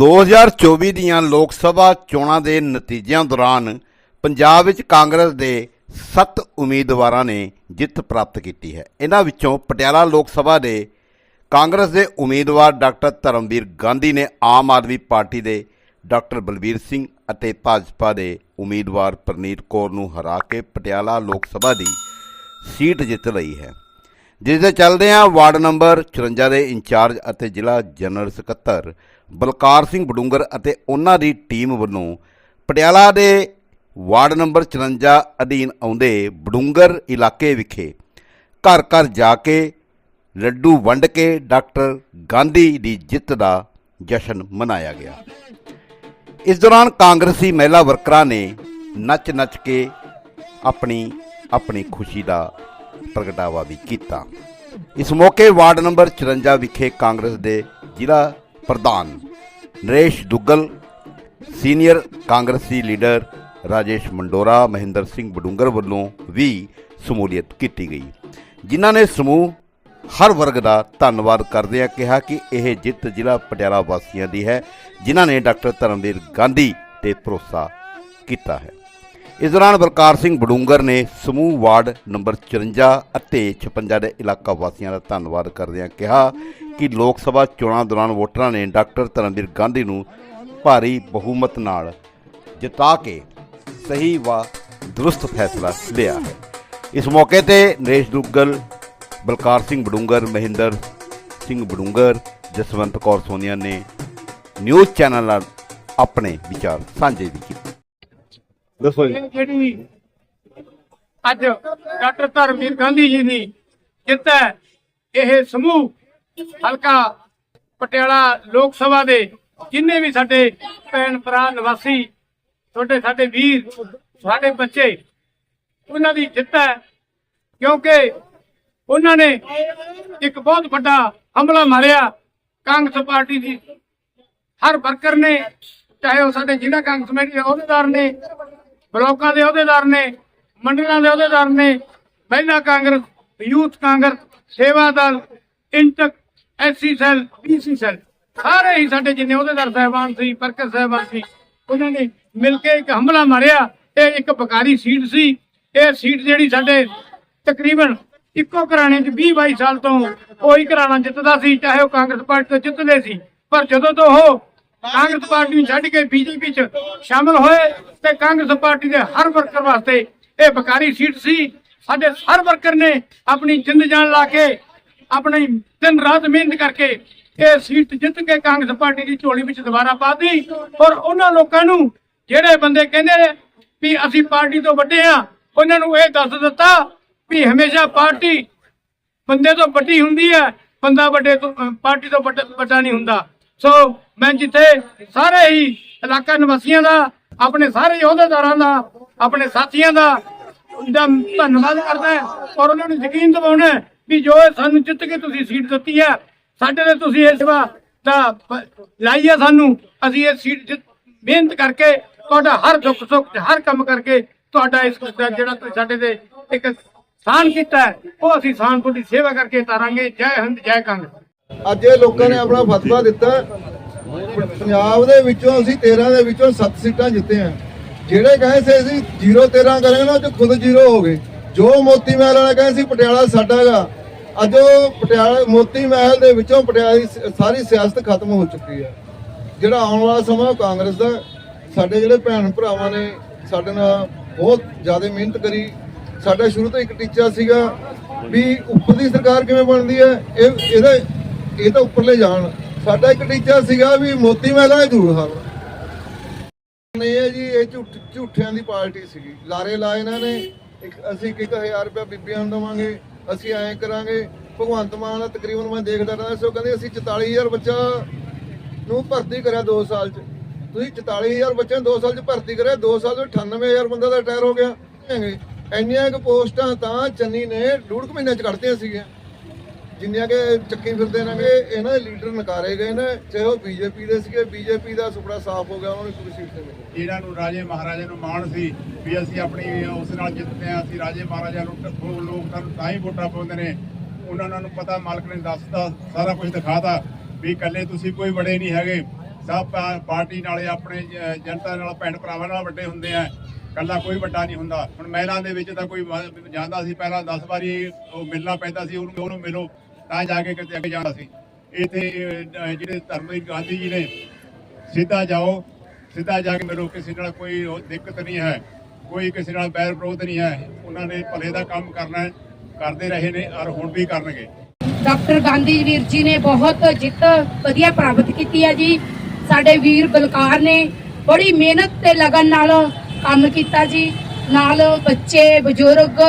2024 ਦੀਆਂ ਲੋਕ ਸਭਾ ਚੋਣਾਂ ਦੇ ਨਤੀਜਿਆਂ ਦੌਰਾਨ ਪੰਜਾਬ ਵਿੱਚ ਕਾਂਗਰਸ ਦੇ 7 ਉਮੀਦਵਾਰਾਂ ਨੇ ਜਿੱਤ ਪ੍ਰਾਪਤ ਕੀਤੀ ਹੈ। ਇਹਨਾਂ ਵਿੱਚੋਂ ਪਟਿਆਲਾ ਲੋਕ ਸਭਾ ਦੇ ਕਾਂਗਰਸ ਦੇ ਉਮੀਦਵਾਰ ਡਾਕਟਰ ਧਰਮਵੀਰ ਗਾਂਧੀ ਨੇ ਆਮ ਆਦਮੀ ਪਾਰਟੀ ਦੇ ਡਾਕਟਰ ਬਲਬੀਰ ਸਿੰਘ ਅਤੇ ਭਾਜਪਾ ਦੇ ਉਮੀਦਵਾਰ ਪ੍ਰਨੀਤ ਕੌਰ ਨੂੰ ਹਰਾ ਕੇ ਪਟਿਆਲਾ ਲੋਕ ਸਭਾ ਦੀ ਸੀਟ ਜਿੱਤ ਲਈ ਹੈ। ਜਿਸ ਦੇ ਚੱਲਦੇ ਆ ਵਾਰਡ ਨੰਬਰ 54 ਦੇ ਇੰਚਾਰਜ ਅਤੇ ਜ਼ਿਲ੍ਹਾ ਜਨਰਲ ਸਕੱਤਰ ਬਲਕਾਰ ਸਿੰਘ ਬਡੂੰਗਰ ਅਤੇ ਉਹਨਾਂ ਦੀ ਟੀਮ ਵੱਲੋਂ ਪਟਿਆਲਾ ਦੇ ਵਾਰਡ ਨੰਬਰ 54 ਅਧੀਨ ਆਉਂਦੇ ਬਡੂੰਗਰ ਇਲਾਕੇ ਵਿਖੇ ਘਰ ਘਰ ਜਾ ਕੇ ਲੱਡੂ ਵੰਡ ਕੇ ਡਾਕਟਰ ਗਾਂਧੀ ਦੀ ਜਿੱਤ ਦਾ ਜਸ਼ਨ ਮਨਾਇਆ ਗਿਆ। ਇਸ ਦੌਰਾਨ ਕਾਂਗਰਸੀ ਮਹਿਲਾ ਵਰਕਰਾਂ ਨੇ ਨੱਚ-ਨੱਚ ਕੇ ਆਪਣੀ ਆਪਣੀ ਖੁਸ਼ੀ ਦਾ ਪ੍ਰਗਟਾਵਾ ਵੀ ਕੀਤਾ। ਇਸ ਮੌਕੇ ਵਾਰਡ ਨੰਬਰ 54 ਵਿਖੇ ਕਾਂਗਰਸ ਦੇ ਜ਼ਿਲ੍ਹਾ ਪ੍ਰਧਾਨ ਨਰੇਸ਼ ਦੁੱਗਲ, ਸੀਨੀਅਰ ਕਾਂਗਰਸੀ ਲੀਡਰ ਰਾਜੇਸ਼ ਮੰਡੋਰਾ, ਮਹਿੰਦਰ ਸਿੰਘ ਬਡੂੰਗਰ ਵੱਲੋਂ ਵੀ ਸ਼ਮੂਲੀਅਤ ਕੀਤੀ ਗਈ। ਜਿਨ੍ਹਾਂ ਨੇ ਸਮੂਹ ਹਰ ਵਰਗ ਦਾ ਧੰਨਵਾਦ ਕਰਦਿਆਂ ਕਿਹਾ ਕਿ ਇਹ ਜਿੱਤ ਜ਼ਿਲ੍ਹਾ ਪਟਿਆਲਾ ਵਾਸੀਆਂ ਦੀ ਹੈ, ਜਿਨ੍ਹਾਂ ਨੇ ਡਾਕਟਰ ਧਰਮਵੀਰ ਗਾਂਧੀ ਤੇ ਭਰੋਸਾ ਕੀਤਾ ਹੈ। ਇਸ ਦੌਰਾਨ ਬਲਕਾਰ ਸਿੰਘ ਬਡੂੰਗਰ ਨੇ ਸਮੂਹ ਵਾਰਡ ਨੰਬਰ 54 ਅਤੇ 56 ਦੇ ਇਲਾਕਾ ਵਾਸੀਆਂ ਦਾ ਧੰਨਵਾਦ ਕਰਦਿਆਂ ਕਿਹਾ ਕਿ ਲੋਕ ਸਭਾ ਚੋਣਾਂ ਦੌਰਾਨ ਵੋਟਰਾਂ ਨੇ ਡਾਕਟਰ ਧਰਮਵੀਰ ਗਾਂਧੀ ਨੂੰ ਭਾਰੀ ਬਹੁਮਤ ਨਾਲ ਜਿਤਾ ਕੇ ਸਹੀ ਵਾ ਦਰੁਸਤ ਫੈਸਲਾ ਲਿਆ ਹੈ। ਇਸ ਮੌਕੇ ਤੇ ਨਰੇਸ਼ ਦੁੱਗਲ, ਬਲਕਾਰ ਸਿੰਘ ਬਡੂੰਗਰ, ਮਹਿੰਦਰ ਸਿੰਘ ਬਡੂੰਗਰ, ਜਸਵੰਤ ਕੌਰ ਸੋਨੀਆ ਨੇ ਨਿਊਜ਼ ਚੈਨਲ ਨਾਲ ਆਪਣੇ ਵਿਚਾਰ ਸਾਂਝੇ ਵੀ ਕੀਤੇ। ਦੱਸੋ ਜੀ। ਜਿਹੜੀ ਅੱਜ ਡਾਕਟਰ ਧਰਮਵੀਰ ਗਾਂਧੀ ਜੀ ਦੀ ਜਿੱਤ ਹੈ, ਇਹ ਸਮੂਹ ਹਲਕਾ ਪਟਿਆਲਾ ਲੋਕ ਸਭਾ ਦੇ ਜਿੰਨੇ ਵੀ ਸਾਡੇ ਭੈਣ ਭਰਾ, ਨਿਵਾਸੀ ਛੋਟੇ ਸਾਡੇ ਵੀਰ, ਸਾਡੇ ਬੱਚੇ, ਉਹਨਾਂ ਦੀ ਜਿੱਤ ਹੈ, ਕਿਉਂਕਿ ਉਹਨਾਂ ਨੇ ਇੱਕ ਬਹੁਤ ਵੱਡਾ ਹਮਲਾ ਮਾਰਿਆ। ਕਾਂਗਰਸ ਪਾਰਟੀ ਦੀ ਹਰ ਵਰਕਰ ਨੇ, ਚਾਹੇ ਉਹ ਸਾਡੇ ਜ਼ਿਲ੍ਹਾ ਕਾਂਗਰਸ ਕਮੇਟੀ ਦੇ ਅਹੁਦੇਦਾਰ ਨੇ ਬਲਾਕਾਂ ਦੇ ਅਹੁਦੇਦਾਰ ਨੇ, ਮੰਡਲਾਂ ਦੇ ਅਹੁਦੇਦਾਰ ਨੇ, ਮਹਿਲਾ Congress, youth Congress, Seva Dal, INTUC, SC cell PC cell, ਸਾਰੇ ਹੀ ਸਾਡੇ ਜਿੰਨੇ ਅਹੁਦੇਦਾਰ ਸਾਹਿਬਾਨ ਸੀ, ਵਰਕਰ ਸਾਹਿਬਾਨ ਸੀ, ਉਹਨਾਂ ਨੇ ਮਿਲ ਕੇ ਇੱਕ ਹਮਲਾ ਮਾਰਿਆ। ਇਹ ਇੱਕ ਬਕਾਰੀ ਸੀਟ ਸੀ। ਇਹ ਸੀਟ ਜਿਹੜੀ ਸਾਡੇ ਤਕਰੀਬਨ ਇੱਕੋ ਘਰਾਣੇ 'ਚ 20 22 ਸਾਲ ਤੋਂ ਉਹੀ ਘਰਾਣਾ ਜਿੱਤਦਾ ਸੀ, ਚਾਹੇ ਉਹ ਕਾਂਗਰਸ ਪਾਰਟੀ ਤੋਂ ਜਿੱਤਦੇ ਸੀ, ਪਰ ਜਦੋਂ ਤੋਂ ਉਹ ਕਾਂਗਰਸ ਪਾਰਟੀ ਨੂੰ ਛੱਡ ਕੇ ਬੀਜੇਪੀ 'ਚ ਸ਼ਾਮਲ ਹੋਏ ਤੇ ਕਾਂਗਰਸ ਪਾਰਟੀ ਦੇ ਹਰ ਵਰਕਰ ਵਾਸਤੇ ਇਹ ਬਕਾਰੀ ਸੀਟ ਸੀ। ਸਾਡੇ ਹਰ ਵਰਕਰ ਨੇ ਆਪਣੀ ਜਿੰਦ ਜਾਨ ਲਾ ਕੇ, ਆਪਣੀ ਦਿਨ ਰਾਤ ਮਿਹਨਤ ਕਰਕੇ ਇਹ ਸੀਟ ਜਿੱਤ ਕੇ ਕਾਂਗਰਸ ਪਾਰਟੀ ਦੀ ਝੋਲੀ ਵਿੱਚ ਦੁਬਾਰਾ ਪਾਤੀ ਔਰ ਉਹਨਾਂ ਲੋਕਾਂ ਨੂੰ ਜਿਹੜੇ ਬੰਦੇ ਕਹਿੰਦੇ ਨੇ ਵੀ ਅਸੀਂ ਪਾਰਟੀ ਤੋਂ ਵੱਡੇ ਆ ਉਹਨਾਂ ਨੂੰ ਇਹ ਦੱਸ ਦਿੱਤਾ ਵੀ ਹਮੇਸ਼ਾ ਪਾਰਟੀ ਬੰਦੇ ਤੋਂ ਵੱਡੀ ਹੁੰਦੀ ਹੈ, ਬੰਦਾ ਵੱਡੇ ਤੋਂ ਪਾਰਟੀ ਤੋਂ ਵੱਡਾ ਵੱਡਾ ਨਹੀਂ ਹੁੰਦਾ। ਸੋ ਮੈਂ ਜਿੱਥੇ ਸਾਰੇ ਹੀ ਇਲਾਕਾ ਨਿਵਾਸੀਆਂ ਦਾ, ਆਪਣੇ ਸਾਰੇ ਅਹੁਦੇਦਾਰਾਂ ਦਾ, ਆਪਣੇ ਸਾਥੀਆਂ ਦਾ ਦਾ ਧੰਨਵਾਦ ਕਰਦਾ ਔਰ ਉਹਨਾਂ ਨੂੰ ਯਕੀਨ ਦਿਵਾਉਣਾ ਵੀ ਜੋ ਸਾਨੂੰ ਜਿੱਤ ਕੇ ਤੁਸੀਂ ਸੀਟ ਦਿੱਤੀ ਹੈ, ਸਾਡੇ ਲਈ ਤੁਸੀਂ ਇਹ ਸੇਵਾ ਦਾ ਲਾਈ ਹੈ ਸਾਨੂੰ। ਅਸੀਂ ਇਹ ਸੀਟ ਜਿੱਤ, ਮਿਹਨਤ ਕਰਕੇ ਤੁਹਾਡਾ ਹਰ ਦੁੱਖ ਸੁੱਖ ਹਰ ਕੰਮ ਕਰਕੇ ਤੁਹਾਡਾ ਇਸ ਦਾ ਜਿਹੜਾ ਤੁਸੀਂ ਸਾਡੇ ਤੇ ਇੱਕ ਸਾਨ ਕੀਤਾ ਹੈ, ਉਹ ਅਸੀਂ ਸਾਨ ਤੁਹਾਡੀ ਸੇਵਾ ਕਰਕੇ ਤਾਰਾਂਗੇ। ਜੈ ਹਿੰਦ, ਜੈ ਕਾਂਗਰਸ। ਅੱਜ ਇਹ ਲੋਕਾਂ ਨੇ ਆਪਣਾ ਫਤਵਾ ਦਿੱਤਾ। ਪੰਜਾਬ ਦੇ ਵਿੱਚੋਂ ਅਸੀਂ 13 ਦੇ ਵਿੱਚੋਂ 7 ਸੀਟਾਂ ਜਿੱਤੇ ਆ ਜਿਹੜੇ ਕਹੇ ਸੀ ਅਸੀਂ 0 13 ਕਰਾਂਗੇ ਨਾ, ਉਹ 'ਚ ਖੁਦ 0 ਹੋ ਗਏ। ਜੋ ਮੋਤੀ ਮਹਿਲ ਵਾਲਾ ਕਹੇ ਸੀ ਪਟਿਆਲਾ ਸਾਡਾਗਾ, ਅੱਜ ਉਹ ਪਟਿਆਲਾ, ਮੋਤੀ ਮਹਿਲ ਦੇ ਵਿੱਚੋਂ ਪਟਿਆਲਾ ਦੀ ਸਾਰੀ ਸਿਆਸਤ ਖਤਮ ਹੋ ਚੁੱਕੀ ਹੈ ਜਿਹੜਾ ਆਉਣ ਵਾਲਾ ਸਮਾਂ ਉਹ ਕਾਂਗਰਸ ਦਾ, ਸਾਡੇ ਜਿਹੜੇ ਭੈਣ ਭਰਾਵਾਂ ਨੇ, ਸਾਡੇ ਨਾਲ ਬਹੁਤ ਜ਼ਿਆਦਾ ਮਿਹਨਤ ਕਰੀ। ਸਾਡਾ ਸ਼ੁਰੂ ਤੋਂ ਇੱਕ ਟੀਚਾ ਸੀਗਾ ਵੀ ਉੱਪਰ ਦੀ ਸਰਕਾਰ ਕਿਵੇਂ ਬਣਦੀ ਹੈ, ਇਹ, ਇਹਦਾ, ਇਹ ਤਾਂ ਉੱਪਰਲੇ ਜਾਣ। ਸਾਡਾ ਇੱਕ ਟੀਚਾ ਸੀਗਾ ਵੀ ਮੋਤੀ ਮਹਿਲਾ ਜ਼ਰੂਰ ਹਾਲ ਨਹੀਂ ਹੈ। ਜੀ, ਇਹ ਝੂਠ ਝੂਠਿਆਂ ਦੀ ਪਾਰਟੀ ਸੀਗੀ। ਲਾਰੇ ਲਾਏ ਇਹਨਾਂ ਨੇ। ਇੱਕ ਅਸੀਂ 1000 ਰੁਪਏ ਬੀਬੀਆਂ ਨੂੰ ਦੇਵਾਂਗੇ। ਅਸੀਂ ਐਂ ਕਰਾਂਗੇ, ਭਗਵੰਤ ਮਾਨ ਦਾ ਤਕਰੀਬਨ ਮੈਂ ਦੇਖਦਾ ਰਹਿੰਦਾ ਸੀ, ਉਹ ਕਹਿੰਦੇ ਅਸੀਂ 44000 ਬੱਚਾ ਨੂੰ ਭਰਤੀ ਕਰਿਆ 2 ਸਾਲ ਚ। ਤੁਸੀਂ 44000 ਬੱਚਿਆਂ ਨੂੰ 2 ਸਾਲ ਚ ਭਰਤੀ ਕਰਿਆ 2 ਸਾਲ ਵਿੱਚ 98000 ਬੰਦਾ ਦਾ ਰਿਟਾਇਰ ਹੋ ਗਿਆ। ਇੰਨੀਆਂ ਕੁ ਪੋਸਟਾਂ ਤਾਂ ਚੰਨੀ ਨੇ, ਡੂਢ ਕੁ ਮਹੀਨੇ ਚ ਕੱਢਤੀਆਂ ਸੀਗੀਆਂ। ਜਿੰਨੀਆਂ ਕਿ ਚੱਕੀ ਫਿਰਦੇ ਨੇਗੇ ਇਹਨਾਂ ਦੇ ਲੀਡਰ ਨਕਾਰੇ ਗਏ ਨੇ, ਚਾਹੇ ਉਹ ਬੀਜੇਪੀ ਦੇ ਸੀਗੇ, ਬੀਜੇਪੀ ਦਾ ਸੁਪਨਾ ਸਾਫ਼ ਹੋ ਗਿਆ, ਉਹਨਾਂ ਨੂੰ ਕੋਈ ਸੀਟ ਤੇ ਮਿਲੀ। ਇਹਨਾਂ ਨੂੰ ਰਾਜੇ ਮਹਾਰਾਜਾ ਨੂੰ ਮਾਣ ਸੀ ਵੀ ਅਸੀਂ ਆਪਣੀ, ਉਸ ਨਾਲ ਜਿੱਤਦੇ ਆ ਅਸੀਂ ਰਾਜੇ ਮਹਾਰਾਜਾ ਨੂੰ ਲੋਕ ਸਾਨੂੰ ਤਾਂ ਹੀ ਵੋਟਾਂ ਪਾਉਂਦੇ ਨੇ। ਉਹਨਾਂ ਨੂੰ ਪਤਾ, ਮਾਲਕ ਨੇ ਦੱਸਤਾ, ਸਾਰਾ ਕੁਝ ਦਿਖਾਤਾ ਵੀ ਇਕੱਲੇ ਤੁਸੀਂ ਕੋਈ ਬੜੇ ਨਹੀਂ ਹੈਗੇ। ਸਭ ਪਾਰਟੀ ਨਾਲੇ ਆਪਣੇ ਜਨਤਾ ਨਾਲ, ਭੈਣ ਭਰਾਵਾਂ ਨਾਲ ਵੱਡੇ ਹੁੰਦੇ ਆ। ਕੱਲਾ ਕੋਈ ਵੱਡਾ ਨਹੀਂ ਹੁੰਦਾ। ਹੁਣ ਮਹਿਲਾਂ ਦੇ ਵਿੱਚ ਤਾਂ ਕੋਈ ਜਾਂਦਾ ਸੀ, ਪਹਿਲਾਂ 10 ਵਾਰੀ ਉਹ ਮਿਲਣਾ ਪੈਂਦਾ ਸੀ, ਉਹਨੂੰ ਉਹਨੂੰ ਮਿਲੋ। ਤਾਂ ਜਾ ਕੇ ਕਿਤੇ ਅੱਗੇ ਜਾਂਦਾ ਸੀ। ਇੱਥੇ ਜਿਹੜੇ ਧਰਮਵੀਰ ਗਾਂਧੀ ਜੀ ਨੇ, ਸਿੱਧਾ ਜਾਓ, ਸਿੱਧਾ ਜਾ ਕੇ ਮਿਲੋ, ਕਿਸੇ ਨਾਲ ਕੋਈ ਦਿੱਕਤ ਨਹੀਂ ਹੈ, ਕੋਈ ਕਿਸੇ ਨਾਲ ਬੈਰ ਵਿਰੋਧ ਨਹੀਂ ਹੈ। ਉਹਨਾਂ ਨੇ ਭਲੇ ਦਾ ਕੰਮ ਕਰਨਾ ਕਰਦੇ ਰਹੇ ਨੇ ਔਰ ਹੁਣ ਵੀ ਕਰਨਗੇ। ਡਾਕਟਰ ਗਾਂਧੀ ਵੀਰ ਜੀ ਨੇ ਬਹੁਤ ਜਿੱਤ ਵਧੀਆ ਪ੍ਰਾਪਤ ਕੀਤੀ ਹੈ ਜੀ। ਸਾਡੇ ਵੀਰ ਬਲਕਾਰ ਨੇ ਬੜੀ ਮਿਹਨਤ ਤੇ ਲਗਨ ਨਾਲ ਕੰਮ ਕੀਤਾ ਜੀ। ਨਾਲ ਬੱਚੇ, ਬਜ਼ੁਰਗ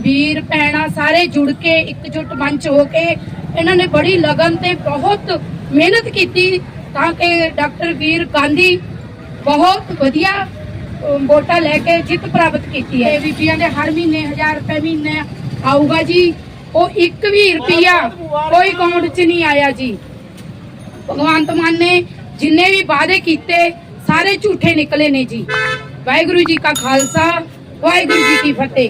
ਵੀਰ ਭੈਣਾਂ ਸਾਰੇ ਜੁੜ ਕੇ ਇਕਜੁੱਟ ਮੰਚ ਹੋ ਕੇ ਇਹਨਾਂ ਨੇ ਬੜੀ ਲਗਨ ਤੇ ਬਹੁਤ ਮਿਹਨਤ ਕੀਤੀ ਤਾਂ ਕਿ ਡਾਕਟਰ ਵੀਰ ਗਾਂਧੀ ਬਹੁਤ ਵਧੀਆ ਵੋਟਾਂ ਲੈ ਕੇ ਜਿੱਤ ਪ੍ਰਾਪਤ ਕੀਤੀ ਹੈ। ਬੀਬੀਆਂ ਦੇ ਹਰ ਮਹੀਨੇ 1000 ਰੁਪਏ ਮਹੀਨੇ ਆਊਗਾ ਜੀ। ਉਹ ਇੱਕ ਵੀ ਰੁਪਿਆ ਕੋਈ ਅਕਾਊਂਟ 'ਚ ਨਹੀਂ ਆਇਆ ਜੀ। ਭਗਵੰਤ ਮਾਨ ਨੇ ਜਿੰਨੇ ਵੀ ਵਾਅਦੇ ਕੀਤੇ, ਸਾਰੇ ਝੂਠੇ ਨਿਕਲੇ ਨੇ ਜੀ। ਵਾਹਿਗੁਰੂ ਜੀ ਕਾ ਖਾਲਸਾ, ਵਾਹਿਗੁਰੂ ਜੀ ਕੀ ਫਤਿਹ।